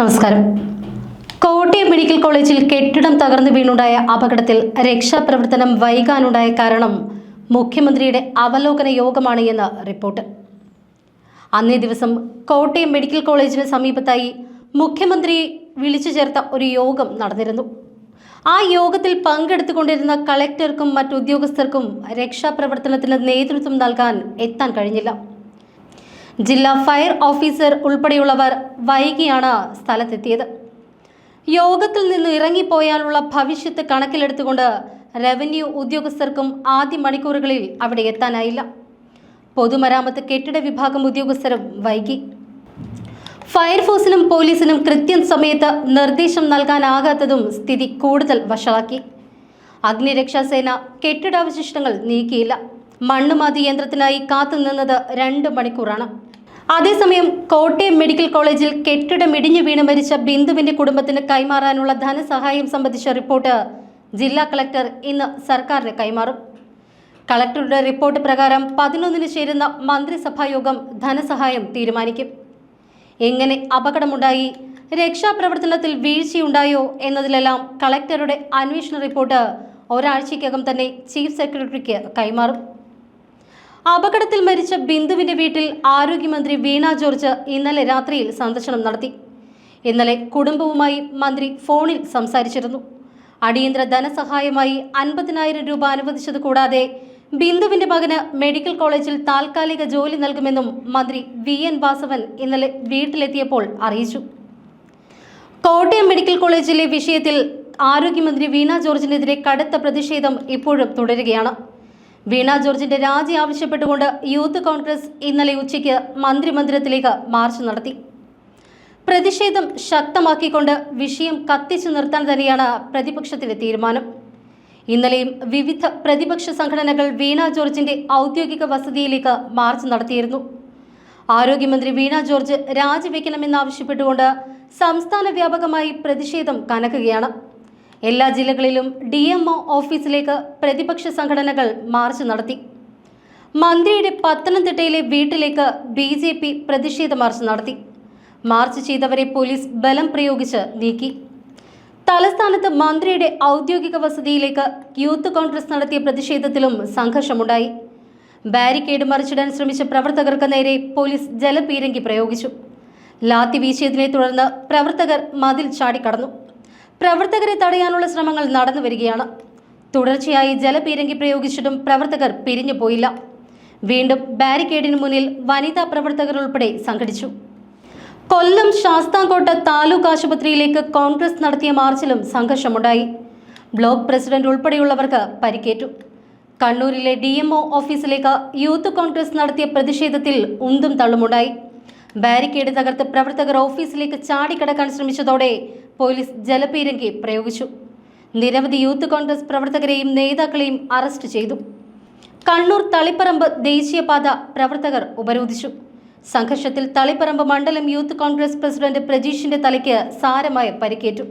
നമസ്കാരം. കോട്ടയം മെഡിക്കൽ കോളേജിൽ കെട്ടിടം തകർന്നു വീണുണ്ടായ അപകടത്തിൽ രക്ഷാപ്രവർത്തനം വൈകാനുണ്ടായ കാരണം മുഖ്യമന്ത്രിയുടെ അവലോകന യോഗമാണ് എന്ന് റിപ്പോർട്ട്. അന്നേ ദിവസം കോട്ടയം മെഡിക്കൽ കോളേജിന് സമീപത്തായി മുഖ്യമന്ത്രി വിളിച്ചു ചേർത്ത ഒരു യോഗം നടന്നിരുന്നു. ആ യോഗത്തിൽ പങ്കെടുത്തുകൊണ്ടിരുന്ന കളക്ടർക്കും മറ്റു ഉദ്യോഗസ്ഥർക്കും രക്ഷാപ്രവർത്തനത്തിന് നേതൃത്വം നൽകാൻ എത്താൻ കഴിഞ്ഞില്ല. ജില്ലാ ഫയർ ഓഫീസർ ഉൾപ്പെടെയുള്ളവർ വൈകിയാണ് സ്ഥലത്തെത്തിയത്. യോഗത്തിൽ നിന്ന് ഇറങ്ങിപ്പോയാലുള്ള ഭവിഷ്യത്ത് കണക്കിലെടുത്തുകൊണ്ട് റവന്യൂ ഉദ്യോഗസ്ഥർക്കും ആദ്യ മണിക്കൂറുകളിൽ അവിടെ എത്താനായില്ല. പൊതുമരാമത്ത് കെട്ടിട വിഭാഗം ഉദ്യോഗസ്ഥരും വൈകി. ഫയർഫോഴ്സിനും പോലീസിനും കൃത്യം സമയത്ത് നിർദ്ദേശം നൽകാനാകാത്തതും സ്ഥിതി കൂടുതൽ വഷളാക്കി. അഗ്നിരക്ഷാസേന കെട്ടിടാവശിഷ്ടങ്ങൾ നീക്കിയില്ല. മണ്ണുമാതി യന്ത്രത്തിനായി കാത്തുനിന്നത് രണ്ട് മണിക്കൂറാണ്. അതേസമയം കോട്ടയം മെഡിക്കൽ കോളേജിൽ കെട്ടിടം ഇടിഞ്ഞു വീണ് മരിച്ച ബിന്ദുവിന്റെ കുടുംബത്തിന് കൈമാറാനുള്ള ധനസഹായം സംബന്ധിച്ച റിപ്പോർട്ട് ജില്ലാ കളക്ടർ ഇന്ന് സർക്കാരിന് കൈമാറും. കളക്ടറുടെ റിപ്പോർട്ട് പ്രകാരം പതിനൊന്നിന് ചേരുന്ന മന്ത്രിസഭാ യോഗം ധനസഹായം തീരുമാനിക്കും. എങ്ങനെ അപകടമുണ്ടായി രക്ഷാപ്രവർത്തനത്തിൽ വീഴ്ചയുണ്ടായോ എന്നതിലെല്ലാം കളക്ടറുടെ അന്വേഷണ റിപ്പോർട്ട് ഒരാഴ്ചയ്ക്കകം തന്നെ ചീഫ് സെക്രട്ടറിക്ക് കൈമാറും. അപകടത്തിൽ മരിച്ച ബിന്ദുവിന്റെ വീട്ടിൽ ആരോഗ്യമന്ത്രി വീണ ജോർജ് ഇന്നലെ രാത്രിയിൽ സന്ദർശനം നടത്തി. ഇന്നലെ കുടുംബവുമായി മന്ത്രി ഫോണിൽ സംസാരിച്ചിരുന്നു. അടിയന്തര ധനസഹായമായി അൻപതിനായിരം രൂപ അനുവദിച്ചത് കൂടാതെ ബിന്ദുവിന്റെ മകന് മെഡിക്കൽ കോളേജിൽ താൽക്കാലിക ജോലി നൽകുമെന്നും മന്ത്രി വി എൻ വാസവൻ ഇന്നലെ വീട്ടിലെത്തിയപ്പോൾ അറിയിച്ചു. കോട്ടയം മെഡിക്കൽ കോളേജിലെ വിഷയത്തിൽ ആരോഗ്യമന്ത്രി വീണ ജോർജിനെതിരെ കടുത്ത പ്രതിഷേധം ഇപ്പോഴും തുടരുകയാണ്. വീണ ജോർജിന്റെ രാജി ആവശ്യപ്പെട്ടുകൊണ്ട് യൂത്ത് കോൺഗ്രസ് ഇന്നലെ ഉച്ചയ്ക്ക് മന്ത്രിമന്ദിരത്തിലേക്ക് മാർച്ച് നടത്തി. പ്രതിഷേധം ശക്തമാക്കിക്കൊണ്ട് വിഷയം കത്തിച്ചു നിർത്താൻ തന്നെയാണ് പ്രതിപക്ഷത്തിന്റെ തീരുമാനം. ഇന്നലെയും വിവിധ പ്രതിപക്ഷ സംഘടനകൾ വീണ ജോർജിന്റെ ഔദ്യോഗിക വസതിയിലേക്ക് മാർച്ച് നടത്തിയിരുന്നു. ആരോഗ്യമന്ത്രി വീണ ജോർജ് രാജിവെക്കണമെന്നാവശ്യപ്പെട്ടുകൊണ്ട് സംസ്ഥാന വ്യാപകമായി പ്രതിഷേധം കനക്കുകയാണ്. എല്ലാ ജില്ലകളിലും ഡി എം ഒ ഓഫീസിലേക്ക് പ്രതിപക്ഷ സംഘടനകൾ മാർച്ച് നടത്തി. മന്ത്രിയുടെ പത്തനംതിട്ടയിലെ വീട്ടിലേക്ക് ബി ജെ പി പ്രതിഷേധ മാർച്ച് നടത്തി. മാർച്ച് ചെയ്തവരെ പോലീസ് ബലം പ്രയോഗിച്ച് നീക്കി. തലസ്ഥാനത്ത് മന്ത്രിയുടെ ഔദ്യോഗിക വസതിയിലേക്ക് യൂത്ത് കോൺഗ്രസ് നടത്തിയ പ്രതിഷേധത്തിലും സംഘർഷമുണ്ടായി. ബാരിക്കേഡ് മറിച്ചിടാൻ ശ്രമിച്ച പ്രവർത്തകർക്ക് നേരെ പോലീസ് ജലപീരങ്കി പ്രയോഗിച്ചു. ലാത്തി വീശിയതിനെ തുടർന്ന് പ്രവർത്തകർ മതിൽ ചാടിക്കടന്നു. പ്രവർത്തകരെ തടയാനുള്ള ശ്രമങ്ങൾ നടന്നു വരികയാണ്. തുടർച്ചയായി ജലപീരങ്കി പ്രയോഗിച്ചിട്ടും പ്രവർത്തകർ പിരിഞ്ഞു പോയില്ല. വീണ്ടും ബാരിക്കേഡിന് മുന്നിൽ വനിതാ പ്രവർത്തകർ ഉൾപ്പെടെ സംഘടിച്ചു. കൊല്ലം ശാസ്താംകോട്ട താലൂക്ക് ആശുപത്രിയിലേക്ക് കോൺഗ്രസ് നടത്തിയ മാർച്ചിലും സംഘർഷമുണ്ടായി. ബ്ലോക്ക് പ്രസിഡന്റ് ഉൾപ്പെടെയുള്ളവർക്ക് പരിക്കേറ്റു. കണ്ണൂരിലെ ഡി എം ഒ ഓഫീസിലേക്ക് യൂത്ത് കോൺഗ്രസ് നടത്തിയ പ്രതിഷേധത്തിൽ ഉന്തും തള്ളുമുണ്ടായി. ബാരിക്കേഡ് തകർത്ത് പ്രവർത്തകർ ഓഫീസിലേക്ക് ചാടിക്കടക്കാൻ ശ്രമിച്ചതോടെ പോലീസ് ജലപീരങ്കി പ്രയോഗിച്ചു. നിരവധി യൂത്ത് കോൺഗ്രസ് പ്രവർത്തകരെയും നേതാക്കളെയും അറസ്റ്റ് ചെയ്തു. കണ്ണൂർ തളിപ്പറമ്പ് ദേശീയപാത പ്രവർത്തകർ ഉപരോധിച്ചു. സംഘർഷത്തിൽ തളിപ്പറമ്പ് മണ്ഡലം യൂത്ത് കോൺഗ്രസ് പ്രസിഡന്റ് പ്രജീഷിന്റെ തലയ്ക്ക് സാരമായ പരിക്കേറ്റു.